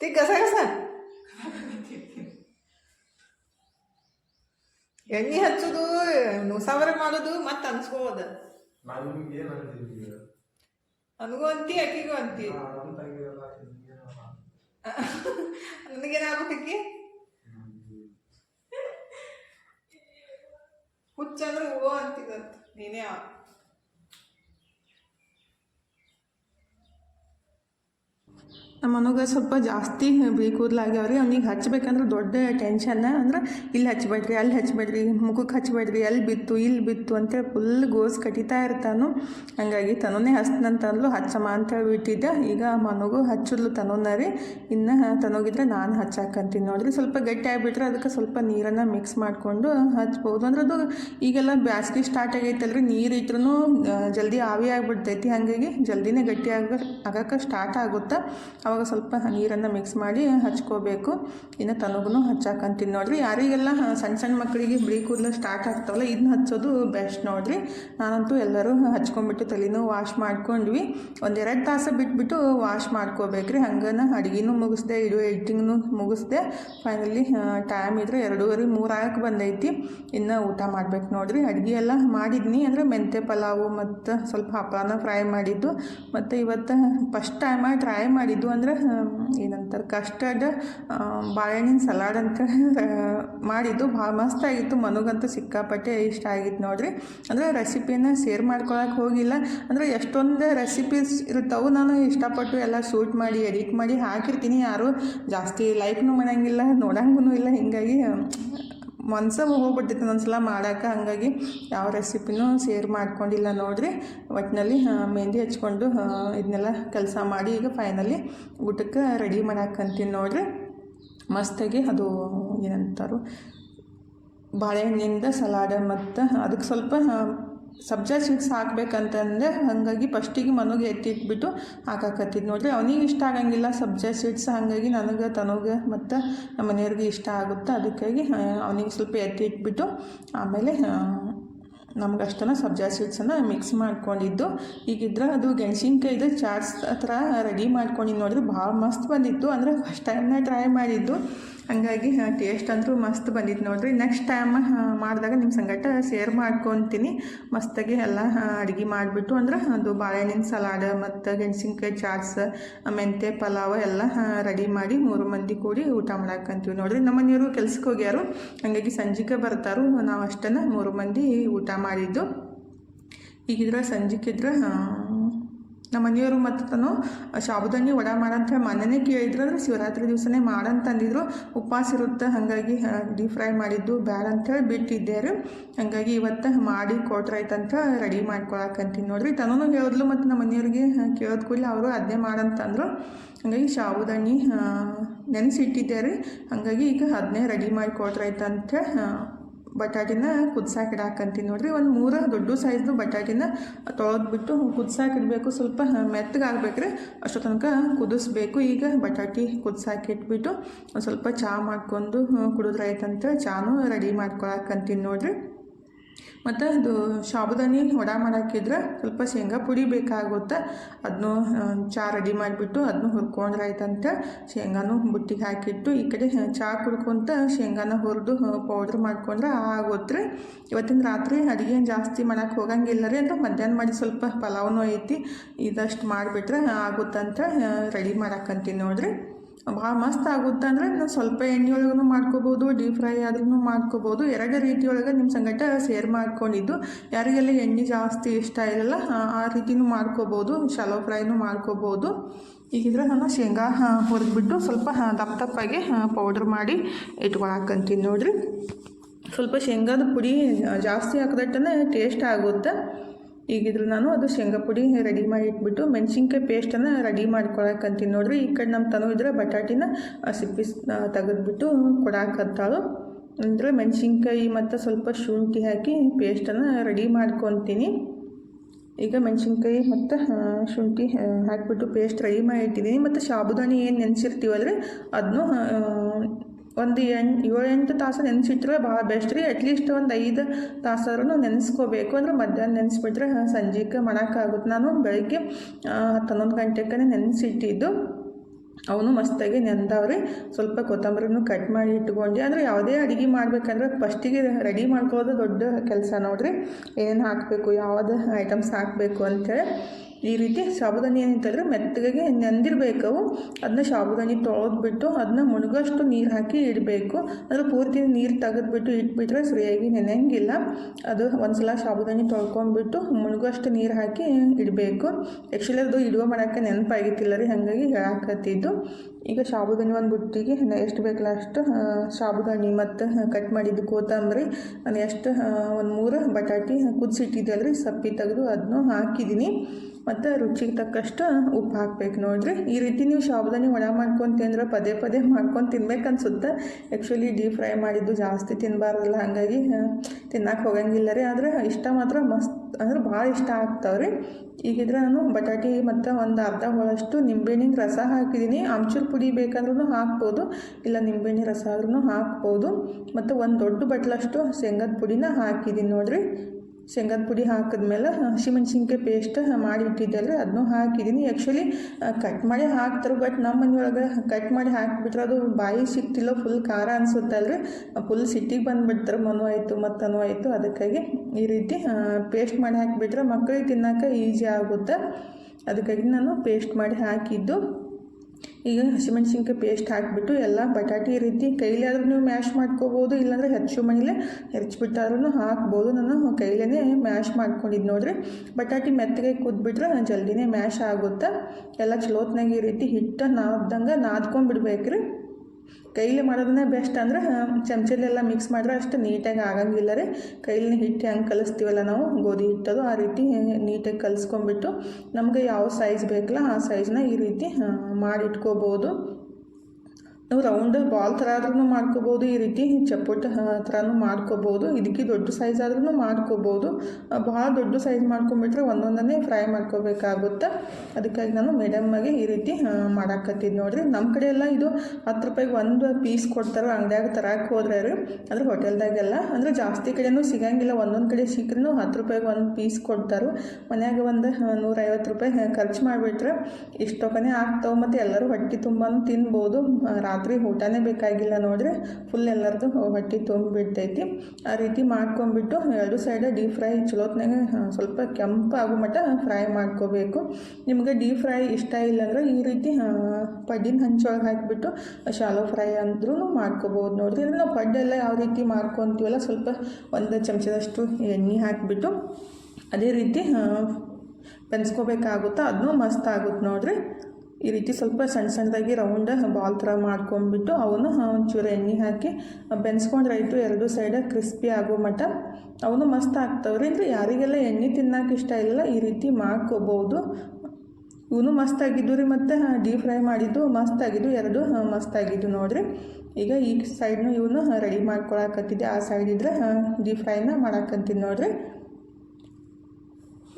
ತಿ ಗಸ ಗಸ ಎಣ್ಣೆ ಹಚ್ಚೋದು ನುಸಾವರ ಮಾಡೋದು ಮತ್ತೆ ಅನ್ಸ್ಕೋದ ನನಗೂ ಅಂತಿ ಅಕ್ಕಿಗೂ ಅಂತಿ. ನನಗೇನಾಗ್ಬೇಕಿ ಹುಚ್ಚ ಅಂದ್ರೆ ಹೂವು ಅಂತಿದಂತ ನೀನೇ ನಮ್ಮ ಮನೆಗೆ ಸ್ವಲ್ಪ ಜಾಸ್ತಿ ಬಿಳಿ ಕೂದಲಾಗ್ಯಾವ್ರಿ ಅವ್ನಿಗೆ ಹಚ್ಚಬೇಕಂದ್ರೆ ದೊಡ್ಡ ಟೆನ್ಷನ್. ಅಂದ್ರೆ ಇಲ್ಲಿ ಹಚ್ಚಬೇಡ್ರಿ ಅಲ್ಲಿ ಹಚ್ಬೇಡ್ರಿ ಮುಖಕ್ಕೆ ಹಚ್ಚಬೇಡ್ರಿ ಅಲ್ಲಿ ಬಿತ್ತು ಇಲ್ಲಿ ಬಿತ್ತು ಅಂತೇಳಿ ಫುಲ್ ಗೋಸ್ ಕಟಿತಾ ಇರ್ತಾನು. ಹಂಗಾಗಿ ತನೋನೇ ಹಚ್ತಂತಂದ್ಲು ಹಚ್ಚಮ್ಮ ಅಂತೇಳಿ ಬಿಟ್ಟಿದ್ದೆ ಈಗ ಮನುಗೂ ಹಚ್ಚಿದ್ಲು ತನೋನರಿ ರೀ. ಇನ್ನು ತನೋಗಿದ್ರೆ ನಾನು ಹಚ್ಚಾಕಂತೀನಿ ನೋಡ್ರಿ. ಸ್ವಲ್ಪ ಗಟ್ಟಿ ಆಗಿಬಿಟ್ರೆ ಅದಕ್ಕೆ ಸ್ವಲ್ಪ ನೀರನ್ನು ಮಿಕ್ಸ್ ಮಾಡಿಕೊಂಡು ಹಚ್ಬೋದು. ಅಂದ್ರೆ ಅದು ಈಗೆಲ್ಲ ಬ್ಯಾಸ್ಗೆ ಸ್ಟಾರ್ಟ್ ಆಗೈತಲ್ರಿ. ನೀರು ಇದ್ರೂ ಜಲ್ದಿ ಆವಿ ಆಗಿಬಿಡ್ತೈತಿ. ಹಾಗಾಗಿ ಜಲ್ದಿನೇ ಗಟ್ಟಿ ಆಗ, ಆಗಕ್ಕೆ ಸ್ಟಾರ್ಟ್ ಆಗುತ್ತೆ. ಅವಾಗ ಸ್ವಲ್ಪ ನೀರನ್ನು ಮಿಕ್ಸ್ ಮಾಡಿ ಹಚ್ಕೋಬೇಕು. ಇನ್ನು ತನಗೂ ಹಚ್ಚಾಕಂತೀನಿ ನೋಡಿರಿ. ಯಾರಿಗೆಲ್ಲ ಸಣ್ಣ ಸಣ್ಣ ಮಕ್ಕಳಿಗೆ ಬಿಳಿ ಕೂದಲು ಸ್ಟಾರ್ಟ್ ಆಗ್ತಾವಲ್ಲ ಇದನ್ನ ಹಚ್ಚೋದು ಬೆಸ್ಟ್ ನೋಡಿರಿ. ನಾನಂತೂ ಎಲ್ಲರೂ ಹಚ್ಕೊಂಡ್ಬಿಟ್ಟು ತಲೆನೂ ವಾಶ್ ಮಾಡ್ಕೊಂಡ್ವಿ. ಒಂದೆರಡು ತಾಸು ಬಿಟ್ಬಿಟ್ಟು ವಾಶ್ ಮಾಡ್ಕೋಬೇಕ್ರಿ. ಹಂಗನ ಅಡುಗೆನೂ ಮುಗಿಸ್ದೆ, ಇದು ಎಡಿಟಿಂಗ್ನು ಮುಗಿಸ್ದೆ. ಫೈನಲಿ ಟೈಮ್ ಇದ್ರೆ ಎರಡೂವರೆ ಮೂರಾಗಕ್ಕೆ ಬಂದೈತಿ. ಇನ್ನು ಊಟ ಮಾಡ್ಬೇಕು ನೋಡಿರಿ. ಅಡುಗೆ ಎಲ್ಲ ಮಾಡಿದ್ನಿ ಅಂದರೆ ಮೆಂತೆ ಪಲಾವು ಮತ್ತು ಸ್ವಲ್ಪ ಹಪ್ಪಳನ ಫ್ರೈ ಮಾಡಿದ್ದು. ಮತ್ತು ಇವತ್ತು ಫಸ್ಟ್ ಟೈಮ್ ಟ್ರೈ ಮಾಡಿದ್ದು ಅಂದ್ರೆ ಏನಂತಾರೆ ಕಸ್ಟರ್ಡ್ ಬಾಳೆಹಣ್ಣಿನ ಸಲಾಡ್ ಅಂತ ಮಾಡಿದ್ದು. ಭಾಳ ಮಸ್ತಾಗಿತ್ತು ಮನಗಂತೂ ಸಿಕ್ಕಾಪಟ್ಟೆ ಇಷ್ಟ ಆಗಿತ್ತು ನೋಡಿರಿ. ಅಂದರೆ ರೆಸಿಪಿಯನ್ನು ಶೇರ್ ಮಾಡ್ಕೊಳಕ್ಕೆ ಹೋಗಿಲ್ಲ. ಅಂದರೆ ಎಷ್ಟೊಂದು ರೆಸಿಪೀಸ್ ಇರ್ತಾವೆ. ನಾನು ಇಷ್ಟಪಟ್ಟು ಎಲ್ಲ ಶೂಟ್ ಮಾಡಿ ಎಡಿಟ್ ಮಾಡಿ ಹಾಕಿರ್ತೀನಿ. ಯಾರು ಜಾಸ್ತಿ ಲೈಕ್ನು ಮಾಡೋಂಗಿಲ್ಲ ನೋಡಂಗೂ ಇಲ್ಲ. ಹೀಗಾಗಿ ಮನ್ಸ ಹೋಗ್ಬಿಟ್ಟಿತ್ತು ಒಂದೊಂದ್ಸಲ ಮಾಡೋಕೆ, ಹಂಗಾಗಿ ಯಾವ ರೆಸಿಪಿನೂ ಶೇರ್ ಮಾಡ್ಕೊಂಡಿಲ್ಲ ನೋಡಿರಿ. ಒಟ್ಟಿನಲ್ಲಿ ಮೆಹಂದಿ ಹಚ್ಕೊಂಡು ಇದನ್ನೆಲ್ಲ ಕೆಲಸ ಮಾಡಿ ಈಗ ಫೈನಲಿ ಊಟಕ್ಕೆ ರೆಡಿ ಮಾಡಾಕಂತೀನಿ ನೋಡಿರಿ. ಮಸ್ತಾಗಿ ಅದು ಏನಂತಾರು ಬಾಳೆಹಣ್ಣಿಂದ ಸಲಾಡ ಮತ್ತು ಅದಕ್ಕೆ ಸ್ವಲ್ಪ ಸಬ್ಜಾ ಸೀಡ್ಸ್ ಹಾಕ್ಬೇಕಂತಂದೆ ಹಾಗಾಗಿ ಫಸ್ಟಿಗೆ ಮನಗೆ ಎತ್ತಿಟ್ಬಿಟ್ಟು ಹಾಕಾಕತ್ತಿದ್ದು ನೋಡ್ರಿ, ಅವನಿಗೆ ಇಷ್ಟ ಆಗಂಗಿಲ್ಲ ಸಬ್ಜಾ ಸೀಡ್ಸ್ ಹಾಗಾಗಿ ನನಗೆ, ತನಗೆ ಮತ್ತು ನಮ್ಮ ಮನೆಯವ್ರಿಗೆ ಇಷ್ಟ ಆಗುತ್ತೆ? ಅದಕ್ಕಾಗಿ ಅವನಿಗೆ ಸ್ವಲ್ಪ ಎತ್ತಿಟ್ಬಿಟ್ಟು ಆಮೇಲೆ ನಮ್ಗೆ ಅಷ್ಟನ್ನು ಸಬ್ಜಾ ಮಿಕ್ಸ್ ಮಾಡ್ಕೊಂಡಿದ್ದು. ಈಗಿದ್ರೆ ಅದು ಗೆಣಸಿನ್ಕಾಯಿದು ಚಾಟ್ಸ್ ಹತ್ರ ರೆಡಿ ಮಾಡ್ಕೊಂಡಿದ್ದು ನೋಡಿದ್ರೆ ಭಾಳ ಮಸ್ತ್ ಬಂದಿತ್ತು. ಅಂದರೆ ಫಸ್ಟ್ ಟೈಮ್ನ ಟ್ರೈ ಮಾಡಿದ್ದು. ಹಂಗಾಗಿ ಟೇಸ್ಟ್ ಅಂತೂ ಮಸ್ತ್ ಬಂದಿತ್ತು ನೋಡಿರಿ. ನೆಕ್ಸ್ಟ್ ಟೈಮ್ ಮಾಡಿದಾಗ ನಿಮ್ಮ ಸಂಗಟ ಶೇರ್ ಮಾಡ್ಕೊತೀನಿ. ಮಸ್ತಾಗಿ ಎಲ್ಲ ಅಡುಗೆ ಮಾಡಿಬಿಟ್ಟು ಅಂದ್ರೆ ಅದು ಬಾಳೆಹಣ್ಣಿನ ಸಲಾಡ್ ಮತ್ತು ಗೆಣಸಿನ್ಕಾಯಿ ಚಾಟ್ಸ್ ಮೆಂತೆ ಪಲಾವ್ ಎಲ್ಲ ರೆಡಿ ಮಾಡಿ ಮೂರು ಮಂದಿ ಕೂಡಿ ಊಟ ಮಾಡಾಕಂತೀವಿ ನೋಡಿರಿ. ನಮ್ಮ ಮನೆಯವರು ಕೆಲ್ಸಕ್ಕೆ ಹೋಗ್ಯಾರು. ಹಂಗಾಗಿ ಸಂಜಿಕೆ ಬರ್ತಾರು. ನಾವು ಅಷ್ಟನ್ನು ಮೂರು ಮಂದಿ ಊಟ ಮಾಡಿದ್ದು. ಈಗಿದ್ರೆ ಸಂಜಿಕಿದ್ರೆ ನಮ್ಮ ಮನೆಯವರು ಮತ್ತು ತಾನು ಸಾಬುದಾನಿ ವಡ ಮಾಡಂತ ಮನೆಯೇ ಕೇಳಿದ್ರು. ಅಂದ್ರೆ ಶಿವರಾತ್ರಿ ದಿವಸನೇ ಮಾಡಂತಂದಿದ್ರು ಉಪವಾಸ ಇರುತ್ತೆ, ಹಾಗಾಗಿ ಡೀಪ್ ಫ್ರೈ ಮಾಡಿದ್ದು ಬ್ಯಾಡ ಅಂತೇಳಿ ಬಿಟ್ಟಿದ್ದೆ ರೀ ಹಾಗಾಗಿ ಇವತ್ತು ಮಾಡಿ ಕೊಟ್ರಾಯ್ತಂತ ರೆಡಿ ಮಾಡ್ಕೊಳಕಂತೀನಿ ನೋಡ್ರಿ. ತನೂ ಹೇಳಿದ್ಲು ಮತ್ತು ನಮ್ಮ ಮನೆಯವ್ರಿಗೆ ಕೇಳೋದು ಕೂಡಲೇ ಅವರು ಅದನ್ನೇ ಮಾಡಂತಂದ್ರು ಹಾಗಾಗಿ ಸಾಬುದಾನಿ ನೆನೆಸಿಟ್ಟಿದ್ದೆ ರೀ ಹಾಗಾಗಿ ಈಗ ಅದನ್ನೇ ರೆಡಿ ಮಾಡಿ ಕೊಟ್ರಾಯ್ತಂತ ಬಟಾಟಿನ ಕುದ್ಸಾಕೆ ಇಡಾಕಂತೀನಿ ನೋಡ್ರಿ. ಒಂದು ಮೂರು ದೊಡ್ಡ ಸೈಜ್ದು ಬಟಾಟಿನ ತೊಳೆದ್ಬಿಟ್ಟು ಕುದ್ಸಾಕೆ ಇಡಬೇಕು. ಸ್ವಲ್ಪ ಮೆತ್ತಗಾಗ್ಬೇಕು ರೀ ಅಷ್ಟೋ ತನಕ ಕುದಿಸ್ಬೇಕು. ಈಗ ಬಟಾಟಿ ಕುದ್ಸಾಕಿಟ್ಬಿಟ್ಟು ಒಂದು ಸ್ವಲ್ಪ ಚಹಾ ಮಾಡ್ಕೊಂಡು ಕುಡಿದ್ರಾಯ್ತಂತ ಚಾನು ರೆಡಿ ಮಾಡ್ಕೊಳಕಂತೀನಿ ನೋಡ್ರಿ. ಮತ್ತು ಅದು ಸಾಬುದಾನಿ ವಡ ಮಾಡೋಕ್ಕಿದ್ರೆ ಸ್ವಲ್ಪ ಶೇಂಗಾ ಪುಡಿ ಬೇಕಾಗುತ್ತೆ. ಅದನ್ನು ಚಹಾ ರೆಡಿ ಮಾಡಿಬಿಟ್ಟು ಅದನ್ನು ಹುರ್ಕೊಂಡ್ರೆ ಆಯ್ತಂತ ಶೇಂಗಾನು ಬುಟ್ಟಿಗೆ ಹಾಕಿಟ್ಟು ಈ ಕಡೆ ಚಹಾ ಕುಡ್ಕೊಂತ ಶೇಂಗಾನ ಹುರಿದು ಪೌಡ್ರ್ ಮಾಡ್ಕೊಂಡ್ರೆ ಆಗುತ್ತೆ ಇವತ್ತಿನ ರಾತ್ರಿ ಅಡುಗೆ ಜಾಸ್ತಿ ಮಾಡೋಕೆ ಹೋಗಂಗಿಲ್ಲ ರೀ. ಅಂದ್ರೆ ಮಧ್ಯಾಹ್ನ ಮಾಡಿ ಸ್ವಲ್ಪ ಪಲಾವ್ನೂ ಐತಿ. ಇದಷ್ಟು ಮಾಡಿಬಿಟ್ರೆ ಆಗುತ್ತಂತ ರೆಡಿ ಮಾಡಾಕಂತೀನಿ ನೋಡ್ರಿ. ಭಾಳ ಮಸ್ತ್ ಆಗುತ್ತೆ ಅಂದರೆ ನಾವು ಸ್ವಲ್ಪ ಎಣ್ಣೆ ಒಳಗೂ ಮಾಡ್ಕೋಬೋದು ಡೀಪ್ ಫ್ರೈ ಆದ್ರೂ ಮಾಡ್ಕೋಬೋದು. ಎರಡೇ ರೀತಿಯೊಳಗೆ ನಿಮ್ಮ ಸಂಗಟ ಸೇರ್ ಮಾಡ್ಕೊಂಡಿದ್ದು. ಯಾರಿಗೆಲ್ಲ ಎಣ್ಣೆ ಜಾಸ್ತಿ ಇಷ್ಟ ಇರಲ್ಲ, ಆ ರೀತಿನೂ ಮಾಡ್ಕೋಬೋದು ಶಾಲೋ ಫ್ರೈನೂ ಮಾಡ್ಕೋಬೋದು. ಈಗಿದ್ರೆ ನಾನು ಶೇಂಗಾ ಹುರಿದ್ಬಿಟ್ಟು ಸ್ವಲ್ಪ ದಪ್ಪ ದಪ್ಪಾಗಿ ಪೌಡ್ರ್ ಮಾಡಿ ಇಟ್ಕೊಳಕಂತೀನಿ ನೋಡಿರಿ. ಸ್ವಲ್ಪ ಶೇಂಗಾದ ಪುಡಿ ಜಾಸ್ತಿ ಹಾಕಿದಟ್ಟನೇ ಟೇಸ್ಟ್ ಆಗುತ್ತೆ. ಈಗಿದ್ರೆ ನಾನು ಅದು ಶೇಂಗಾ ಪುಡಿ ರೆಡಿ ಮಾಡಿ ಇಟ್ಬಿಟ್ಟು ಮೆಣಸಿನ್ಕಾಯಿ ಪೇಸ್ಟನ್ನು ರೆಡಿ ಮಾಡ್ಕೊಳಕಂತೀನಿ ನೋಡ್ರಿ. ಈ ಕಡೆ ನಮ್ಮ ತನೂ ಇದ್ರೆ ಬಟಾಟಿನ ಸಿಪ್ಪಿ ತೆಗೆದ್ಬಿಟ್ಟು ಕೊಡಾಕತ್ತಾಳು. ಅಂದರೆ ಮೆಣಸಿನ್ಕಾಯಿ ಮತ್ತು ಸ್ವಲ್ಪ ಶುಂಠಿ ಹಾಕಿ ಪೇಸ್ಟನ್ನು ರೆಡಿ ಮಾಡ್ಕೊತೀನಿ. ಈಗ ಮೆಣಸಿನ್ಕಾಯಿ ಮತ್ತು ಶುಂಠಿ ಹಾಕಿಬಿಟ್ಟು ಪೇಸ್ಟ್ ರೆಡಿ ಮಾಡಿ ಇಟ್ಟಿದ್ದೀನಿ ಮತ್ತು ಸಾಬುದಾನಿ ಏನು ನೆನೆಸಿರ್ತೀವಲ್ರಿ? ಅದನ್ನು ಒಂದು ಎಂಟು ಏಳು ಎಂಟು ತಾಸು ನೆನೆಸಿಟ್ರೆ ಭಾಳ ಬೆಸ್ಟ್ ರೀ. ಅಟ್ಲೀಸ್ಟ್ ಒಂದು ಐದು ತಾಸಾದ್ರೂ ನೆನೆಸ್ಕೋಬೇಕು. ಅಂದ್ರೆ ಮಧ್ಯಾಹ್ನ ನೆನೆಸ್ಬಿಟ್ರೆ ಸಂಜೆಗೆ ಮಾಡೋಕ್ಕಾಗುತ್ತೆ. ನಾನು ಬೆಳಗ್ಗೆ ಹತ್ತು ಗಂಟೆಗೆ ನೆನೆಸಿಟ್ಟಿದ್ದು. ಅವನು ಮಸ್ತಾಗಿ ನೆಂದವ್ರಿ. ಸ್ವಲ್ಪ ಕೊತ್ತಂಬರಿನೂ ಕಟ್ ಮಾಡಿ ಇಟ್ಕೊಂಡು. ಅಂದರೆ ಯಾವುದೇ ಅಡುಗೆ ಮಾಡಬೇಕಂದ್ರೆ ಫಸ್ಟಿಗೆ ರೆಡಿ ಮಾಡ್ಕೊಳ್ಳೋದು ದೊಡ್ಡ ಕೆಲಸ ನೋಡಿರಿ. ಏನೇನು ಹಾಕಬೇಕು, ಯಾವುದು ಐಟಮ್ಸ್ ಹಾಕಬೇಕು ಅಂಥೇಳಿ ಈ ರೀತಿ ಸಾಬುದಾನಿ ಏನಂತಂದರೆ ಮೆತ್ತಗೆ ನೆಂದಿರಬೇಕು ಅದನ್ನ ಸಾಬುದಾನಿ ತೊಳೆದ್ಬಿಟ್ಟು ಅದನ್ನ ಮುಳುಗೋಷ್ಟು ನೀರು ಹಾಕಿ ಇಡಬೇಕು. ಅದರ ಪೂರ್ತಿ ನೀರು ತೆಗೆದ್ಬಿಟ್ಟು ಇಟ್ಬಿಟ್ರೆ ಸರಿಯಾಗಿ ನೆನೆಯಂಗಿಲ್ಲ. ಅದು ಒಂದ್ಸಲ ಸಾಬುದಾನಿ ತೊಳ್ಕೊಂಡ್ಬಿಟ್ಟು ಮುಳುಗೋಷ್ಟು ನೀರು ಹಾಕಿ ಇಡಬೇಕು. ಆ್ಯಕ್ಚುಲಿ ಅದು ಇಡುವ ಮಾಡೋಕ್ಕೆ ನೆನಪಾಗಿತ್ತಿಲ್ಲ ರೀ, ಹಾಗಾಗಿ ಹೇಳಾಕತ್ತಿದ್ದು. ಈಗ ಸಾಬುದಾನಿ ಒಂದು ಬುಟ್ಟಿಗೆ ಎಷ್ಟು ಬೇಕಲ್ಲ ಅಷ್ಟು ಸಾಬುದಾನಿ ಮತ್ತು ಕಟ್ ಮಾಡಿದ್ದು ಕೊತ್ತಂಬರಿ ನಾನು ಎಷ್ಟು ಒಂದು ಮೂರು ಬಟಾಟಿ ಕುದಿಸಿಟ್ಟಿದ್ದಲ್ಲ ರೀ ಸಪ್ಪಿ ತೆಗೆದು ಅದನ್ನು ಹಾಕಿದ್ದೀನಿ ಮತ್ತು ರುಚಿಗೆ ತಕ್ಕಷ್ಟು ಉಪ್ಪು ಹಾಕ್ಬೇಕು ನೋಡಿರಿ. ಈ ರೀತಿ ನೀವು ಸಾಬುದಾನಿ ಒಣ ಮಾಡ್ಕೊಂಡು ಅಂದ್ರೆ ಪದೇ ಪದೇ ಮಾಡ್ಕೊಂಡು ತಿನ್ಬೇಕು ಅನ್ಸುತ್ತೆ. ಆ್ಯಕ್ಚುಲಿ ಡೀಪ್ ಫ್ರೈ ಮಾಡಿದ್ದು ಜಾಸ್ತಿ ತಿನ್ನಬಾರ್ದಲ್ಲ ಹಾಗಾಗಿ ತಿನ್ನಕ್ಕೆ ಹೋಗಂಗಿಲ್ಲ ರೀ. ಆದರೆ ಇಷ್ಟ ಮಾತ್ರ ಮಸ್ತ್ ಅಂದ್ರೆ ಭಾಳ ಇಷ್ಟ ಆಗ್ತಾವೆ ರೀ ಈಗಿದ್ರೆ ನಾನು ಬಟಾಟಿ ಮತ್ತು ಒಂದು ಅರ್ಧ ಹೋಳಷ್ಟು ನಿಂಬೆಹಣ್ಣಿನ ರಸ ಹಾಕಿದ್ದೀನಿ ಆಮ್ಚೂರು ಪುಡಿ ಬೇಕಾದ್ರೂ ಹಾಕ್ಬೋದು, ಇಲ್ಲ ನಿಂಬೆಹಣ್ಣಿ ರಸ ಆದ್ರೂ ಹಾಕ್ಬೋದು. ಮತ್ತು ಒಂದು ದೊಡ್ಡ ಬಟ್ಲಷ್ಟು ಶೇಂಗದ ಪುಡಿನ ಹಾಕಿದ್ದೀನಿ ನೋಡಿರಿ. ಶೇಂಗದ ಪುಡಿ ಹಾಕಿದ್ಮೇಲೆ ಹಸಿಮೆಣ್ಸಿನ್ಕಾಯಿ ಪೇಸ್ಟ್ ಮಾಡಿ ಇಟ್ಟಿದ್ದಲ್ಲ ಅದನ್ನೂ ಹಾಕಿದ್ದೀನಿ. ಆ್ಯಕ್ಚುಲಿ ಕಟ್ ಮಾಡಿ ಹಾಕ್ತಾರೆ ಬಟ್ ನಮ್ಮ ಮನೆಯೊಳಗೆ ಕಟ್ ಮಾಡಿ ಹಾಕಿಬಿಟ್ರೆ ಅದು ಬಾಯಿ ಸಿಕ್ತಿಲ್ಲ ಫುಲ್ ಖಾರ ಅನಿಸುತ್ತಲ್ರಿ ಫುಲ್ ಸಿಟ್ಟಿಗೆ ಬಂದುಬಿಡ್ತಾರೆ, ಮನು ಆಯಿತು ಅನುವಾಯಿತು ಅದಕ್ಕಾಗಿ ಈ ರೀತಿ ಪೇಸ್ಟ್ ಮಾಡಿ ಹಾಕಿಬಿಟ್ರೆ ಮಕ್ಕಳಿಗೆ ತಿನ್ನೋಕೆ ಈಸಿ ಆಗುತ್ತೆ. ಅದಕ್ಕಾಗಿ ನಾನು ಪೇಸ್ಟ್ ಮಾಡಿ ಹಾಕಿದ್ದು. ಈಗ ಹಸಿಮೆಣಸಿನ್ಕಾಯಿ ಪೇಸ್ಟ್ ಹಾಕಿಬಿಟ್ಟು ಎಲ್ಲ ಬಟಾಟಿ ರೀತಿ ಕೈಲಿ ಆದರೂ ನೀವು ಮ್ಯಾಶ್ ಮಾಡ್ಕೋಬೋದು, ಇಲ್ಲಾಂದರೆ ಹೆಚ್ಚು ಮನೇಲೆ ಹೆಚ್ಚಿಬಿಟ್ಟಾದ್ರೂ ಹಾಕ್ಬೋದು. ನಾನು ಕೈಲೇ ಮ್ಯಾಶ್ ಮಾಡ್ಕೊಂಡಿದ್ದು ನೋಡ್ರಿ. ಬಟಾಟಿ ಮೆತ್ತಗೆ ಕುದ್ಬಿಟ್ರೆ ಜಲ್ದಿನೇ ಮ್ಯಾಶ್ ಆಗುತ್ತೆ. ಎಲ್ಲ ಚಲೋತ್ನಾಗ ಈ ರೀತಿ ಹಿಟ್ಟು ನಾದ್ದಂಗೆ ನಾದ್ಕೊಂಡ್ಬಿಡ್ಬೇಕ್ರಿ. ಕೈಲಿ ಮಾಡೋದನ್ನೇ ಬೆಸ್ಟ್ ಅಂದ್ರೆ ಚಮಚಲೆಲ್ಲ ಮಿಕ್ಸ್ ಮಾಡಿದ್ರೆ ಅಷ್ಟು ನೀಟಾಗಿ ಆಗಂಗಿಲ್ಲ ರೀ. ಕೈಲಿ ಹಿಟ್ಟು ಹೆಂಗೆ ಕಲಿಸ್ತೀವಲ್ಲ ನಾವು, ಗೋಧಿ ಹಿಟ್ಟದು, ಆ ರೀತಿ ನೀಟಾಗಿ ಕಲಿಸ್ಕೊಂಬಿಟ್ಟು ನಮಗೆ ಯಾವ ಸೈಜ್ ಬೇಕಲ್ಲ ಆ ಸೈಜ್ನ ಈ ರೀತಿ ಮಾಡಿಟ್ಕೋಬೋದು. ನಾವು ರೌಂಡ್ ಬಾಲ್ ಥರ ಆದ್ರೂ ಮಾಡ್ಕೋಬೋದು ಈ ರೀತಿ ಚಪ್ಪಟ ಥರನೂ ಮಾಡ್ಕೋಬೋದು ಇದಕ್ಕೆ ದೊಡ್ಡ ಸೈಜ್ ಆದ್ರೂ ಮಾಡ್ಕೋಬೋದು. ಭಾಳ ದೊಡ್ಡ ಸೈಜ್ ಮಾಡ್ಕೊಂಬಿಟ್ರೆ ಒಂದೊಂದನ್ನೇ ಫ್ರೈ ಮಾಡ್ಕೋಬೇಕಾಗುತ್ತೆ. ಅದಕ್ಕಾಗಿ ನಾನು ಮೇಡಮ್ಮಾಗಿ ಈ ರೀತಿ ಮಾಡಾಕತ್ತಿದ್ದು ನೋಡಿರಿ. ನಮ್ಮ ಕಡೆ ಎಲ್ಲ ಇದು ಹತ್ತು ರೂಪಾಯಿಗೆ ಒಂದು ಪೀಸ್ ಕೊಡ್ತಾರೆ ಅಂಗಡಿಯಾಗ ತರಕ್ಕೆ ಹೋದ್ರೆ ರೀ ಅಂದರೆ ಹೋಟೆಲ್ದಾಗೆಲ್ಲ. ಅಂದರೆ ಜಾಸ್ತಿ ಕಡೆನೂ ಸಿಗಂಗಿಲ್ಲ ಒಂದೊಂದು ಕಡೆ ಸಿಕ್ಕರೂ ಹತ್ತು ರೂಪಾಯಿಗೆ ಒಂದು ಪೀಸ್ ಕೊಡ್ತಾರೆ. ಮನ್ಯಾಗ ಒಂದು ನೂರೈವತ್ತು ರೂಪಾಯಿ ಖರ್ಚು ಮಾಡಿಬಿಟ್ರೆ ಇಷ್ಟೊಕ್ಕನೇ ಆಗ್ತಾವೆ ಮತ್ತು ಎಲ್ಲರೂ ಹೊಟ್ಟೆ ತುಂಬಾ ತಿನ್ಬೋದು ಆ, ರಾತ್ರಿ ಊಟನೇ ಬೇಕಾಗಿಲ್ಲ ನೋಡಿರಿ ಫುಲ್ ಎಲ್ಲರದು ಹೊಟ್ಟೆ ತುಂಬಿಬಿಡ್ತೈತಿ. ಆ ರೀತಿ ಮಾಡ್ಕೊಂಬಿಟ್ಟು ಎರಡು ಸೈಡ್ ಡೀಪ್ ಫ್ರೈ ಚಲೋತ್ನಾಗ ಸ್ವಲ್ಪ ಕೆಂಪು ಆಗೋ ಮಟ್ಟ ಫ್ರೈ ಮಾಡ್ಕೋಬೇಕು. ನಿಮಗೆ ಡೀಪ್ ಫ್ರೈ ಇಷ್ಟ ಇಲ್ಲಂದ್ರೆ ಈ ರೀತಿ ಪಡ್ಡಿನ ಹಂಚೊಳಗೆ ಹಾಕಿಬಿಟ್ಟು ಶಾಲೋ ಫ್ರೈ ಅಂದ್ರೂ ಮಾಡ್ಕೋಬೋದು ನೋಡಿರಿ. ಇಲ್ಲ ನಾವು ಪಡ್ಡೆಲ್ಲ ಯಾವ ರೀತಿ ಮಾಡ್ಕೊತೀವಲ್ಲ, ಸ್ವಲ್ಪ ಒಂದು ಚಮಚದಷ್ಟು ಎಣ್ಣೆ ಹಾಕಿಬಿಟ್ಟು ಅದೇ ರೀತಿ ಬೆನ್ಸ್ಕೋಬೇಕಾಗುತ್ತಾ ಅದನ್ನೂ ಮಸ್ತ್ ಆಗುತ್ತೆ ನೋಡ್ರಿ. ಈ ರೀತಿ ಸ್ವಲ್ಪ ಸಣ್ಣ ಸಣ್ಣದಾಗಿ ರೌಂಡ್ ಬಾಲ್ ಥರ ಮಾಡ್ಕೊಂಡ್ಬಿಟ್ಟು ಅವನು ಒಂಚೂರು ಎಣ್ಣೆ ಹಾಕಿ ಬೆನ್ಸ್ಕೊಂಡ್ರೆ ಆಯಿತು ಎರಡು ಸೈಡ ಕ್ರಿಸ್ಪಿ ಆಗೋ ಮಟ್ಟ ಅವನು ಮಸ್ತ್ ಆಗ್ತಾವ್ರಿ. ಅಂದರೆ ಯಾರಿಗೆಲ್ಲ ಎಣ್ಣೆ ತಿನ್ನಕ್ಕೆ ಇಷ್ಟ ಇಲ್ಲ ಈ ರೀತಿ ಮಾಡ್ಕೋಬೋದು. ಇವನು ಮಸ್ತಾಗಿದ್ದು ರೀ ಮತ್ತು ಡೀಪ್ ಫ್ರೈ ಮಾಡಿದ್ದು ಮಸ್ತಾಗಿದ್ದು ಎರಡು ಮಸ್ತಾಗಿದ್ದು ನೋಡಿರಿ ನೋಡ್ರಿ. ಈಗ ಈ ಸೈಡ್ನು ಇವನು ರೆಡಿ ಮಾಡ್ಕೊಳಕತ್ತಿದ್ದೆ. ಆ ಸೈಡ್ ಇದ್ರೆ ಡೀಪ್ ಫ್ರೈನ ಮಾಡಾಕಂತೀನಿ ನೋಡ್ರಿ.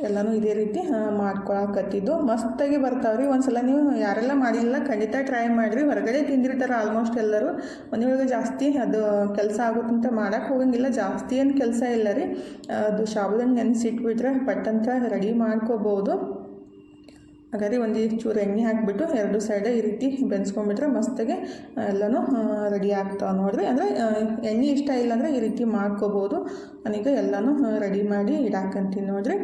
ಎಲ್ಲನೂ ಇದೇ ರೀತಿ ಮಾಡ್ಕೊಳಕತ್ತಿದ್ದು. ಮಸ್ತಾಗಿ ಬರ್ತಾವ್ರಿ. ಒಂದ್ಸಲ ನೀವು ಯಾರೆಲ್ಲ ಮಾಡಿಲ್ಲ, ಖಂಡಿತ ಟ್ರೈ ಮಾಡಿರಿ. ಹೊರಗಡೆ ತಿಂದಿರ್ತಾರೆ ಆಲ್ಮೋಸ್ಟ್ ಎಲ್ಲರೂ. ಮನೆಯೊಳಗೆ ಜಾಸ್ತಿ ಅದು ಕೆಲಸ ಆಗುತ್ತಂತ ಮಾಡೋಕೆ ಹೋಗಂಗಿಲ್ಲ. ಜಾಸ್ತಿ ಏನು ಕೆಲಸ ಇಲ್ಲ ರೀ ಅದು ಶಾಬುದನ್ನು ನೆನೆಸಿಟ್ಬಿಟ್ರೆ ಪಟ್ಟಂತ ರೆಡಿ ಮಾಡ್ಕೋಬೋದು. ಹಾಗಾದ್ರೆ ಒಂದು ಚೂರು ಎಣ್ಣೆ ಹಾಕಿಬಿಟ್ಟು ಎರಡು ಸೈಡೆ ಈ ರೀತಿ ಬೆನ್ಸ್ಕೊಂಡ್ಬಿಟ್ರೆ ಮಸ್ತಾಗೆ ಎಲ್ಲನೂ ರೆಡಿ ಆಗ್ತಾವೆ ನೋಡ್ರಿ. ಅಂದರೆ ಎಣ್ಣೆ ಇಷ್ಟ ಇಲ್ಲ ಅಂದರೆ ಈ ರೀತಿ ಮಾಡ್ಕೋಬೋದು. ನಾನೀಗ ಎಲ್ಲನೂ ರೆಡಿ ಮಾಡಿ ಇಡಾಕಂತೀನಿ ನೋಡ್ರಿ.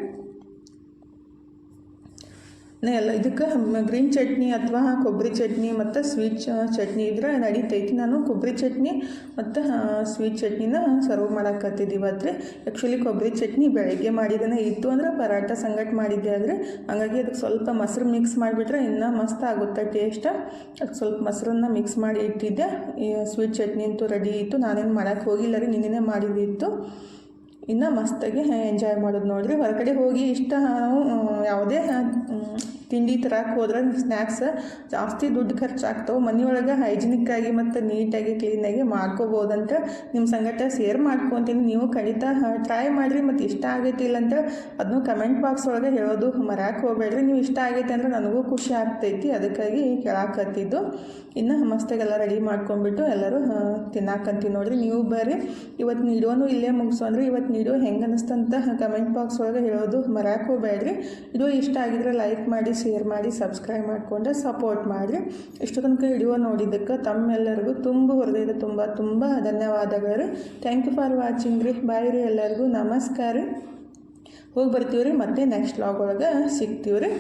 ಎಲ್ಲ ಇದಕ್ಕೆ ಗ್ರೀನ್ ಚಟ್ನಿ ಅಥವಾ ಕೊಬ್ಬರಿ ಚಟ್ನಿ ಮತ್ತು ಸ್ವೀಟ್ ಚಟ್ನಿ ಇದ್ರೆ ನಡೀತೈತಿ. ನಾನು ಕೊಬ್ಬರಿ ಚಟ್ನಿ ಮತ್ತು ಸ್ವೀಟ್ ಚಟ್ನಿನ ಸರ್ವ್ ಮಾಡಾಕತ್ತಿದ್ದು ಇವತ್ತು ರೀ ಆ್ಯಕ್ಚುಲಿ ಕೊಬ್ಬರಿ ಚಟ್ನಿ ಬೆಳಗ್ಗೆ ಮಾಡಿದ್ದೇನೆ ಇತ್ತು ಅಂದ್ರೆ ಪರಾಟ ಸಂಗಟ್ ಮಾಡಿದ್ದೆ ಆದರೆ ಹಂಗಾಗಿ ಅದಕ್ಕೆ ಸ್ವಲ್ಪ ಮೊಸರು ಮಿಕ್ಸ್ ಮಾಡಿಬಿಟ್ರೆ ಇನ್ನೂ ಮಸ್ತ್ ಆಗುತ್ತೆ ಟೇಸ್ಟ್ ಅದಕ್ಕೆ ಸ್ವಲ್ಪ ಮೊಸರನ್ನ ಮಿಕ್ಸ್ ಮಾಡಿ ಇಟ್ಟಿದ್ದೆ. ಸ್ವೀಟ್ ಚಟ್ನಿ ಅಂತೂ ರೆಡಿ ಇತ್ತು. ನಾನೇನು ಮಾಡೋಕ್ಕೆ ಹೋಗಿಲ್ಲ ರೀ ನಿನ್ನೆ ಮಾಡಿದ್ದಿತ್ತು ಇನ್ನು ಮಸ್ತಾಗಿ ಎಂಜಾಯ್ ಮಾಡೋದು ನೋಡಿರಿ ಹೊರಗಡೆ ಹೋಗಿ ಇಷ್ಟ ನಾವು ಯಾವುದೇ ತಿಂಡಿ ತರಕ್ಕೆ ಹೋದ್ರೆ ಸ್ನ್ಯಾಕ್ಸ್ ಜಾಸ್ತಿ ದುಡ್ಡು ಖರ್ಚಾಗ್ತವೆ. ಮನೆಯೊಳಗೆ ಹೈಜಿನಿಕ್ಕಾಗಿ ಮತ್ತು ನೀಟಾಗಿ ಕ್ಲೀನಾಗಿ ಮಾಡ್ಕೋಬೋದಂತ ನಿಮ್ಮ ಸಂಗಟ ಶೇರ್ ಮಾಡ್ಕೊತೀನಿ. ನೀವು ಖಂಡಿತ ಟ್ರೈ ಮಾಡಿರಿ. ಮತ್ತು ಇಷ್ಟ ಆಗೈತಿ ಇಲ್ಲಂತ ಅದನ್ನು ಕಮೆಂಟ್ ಬಾಕ್ಸ್ ಒಳಗೆ ಹೇಳೋದು ಮರ್ಯಾಕೆ ಹೋಗ್ಬೇಡ್ರಿ. ನೀವು ಇಷ್ಟ ಆಗೈತೆ ಅಂದ್ರೆ ನನಗೂ ಖುಷಿ ಆಗ್ತೈತಿ. ಅದಕ್ಕಾಗಿ ಕೇಳಾಕತ್ತಿದ್ದು. ಇನ್ನು ಮಸ್ತಾಗೆಲ್ಲ ರೆಡಿ ಮಾಡ್ಕೊಂಡ್ಬಿಟ್ಟು ಎಲ್ಲರೂ ತಿನ್ನಾಕಂತೀವಿ ನೋಡಿರಿ. ನೀವು ಬರ್ರಿ. ಇವತ್ತು ನೀಡೋನು ಇಲ್ಲೇ ಮುಗಿಸು ಅಂದರೆ ಇವತ್ತು ನೀಡೋ ಹೆಂಗೆ ಅನ್ನಿಸ್ತಂತ ಕಮೆಂಟ್ ಬಾಕ್ಸ್ ಒಳಗೆ ಹೇಳೋದು ಮರ್ಯಾಕೆ ಹೋಗ್ಬೇಡ್ರಿ. ಇದು ಇಷ್ಟ ಆಗಿದ್ರೆ ಲೈಕ್ ಮಾಡಿ ಶೇರ್ ಮಾಡಿ ಸಬ್ಸ್ಕ್ರೈಬ್ ಮಾಡಿಕೊಂಡ್ರೆ ಸಪೋರ್ಟ್ ಮಾಡಿರಿ. ಇಷ್ಟು ತನಕ ವಿಡಿಯೋ ನೋಡಿದ್ದಕ್ಕೆ ತಮ್ಮೆಲ್ಲರಿಗೂ ತುಂಬ ಹೃದಯದ ತುಂಬ ತುಂಬ ಧನ್ಯವಾದಗಳು ಥ್ಯಾಂಕ್ ಯು ಫಾರ್ ವಾಚಿಂಗ್ ರೀ. ಬಾಯ್ ರೀ ಎಲ್ಲರಿಗೂ. ನಮಸ್ಕಾರ ಹೋಗಿ ಬರ್ತೀವಿ ರೀ. ಮತ್ತೆ ನೆಕ್ಸ್ಟ್ ಲಾಗ್ ಒಳಗೆ ಸಿಗ್ತೀವಿ ರೀ.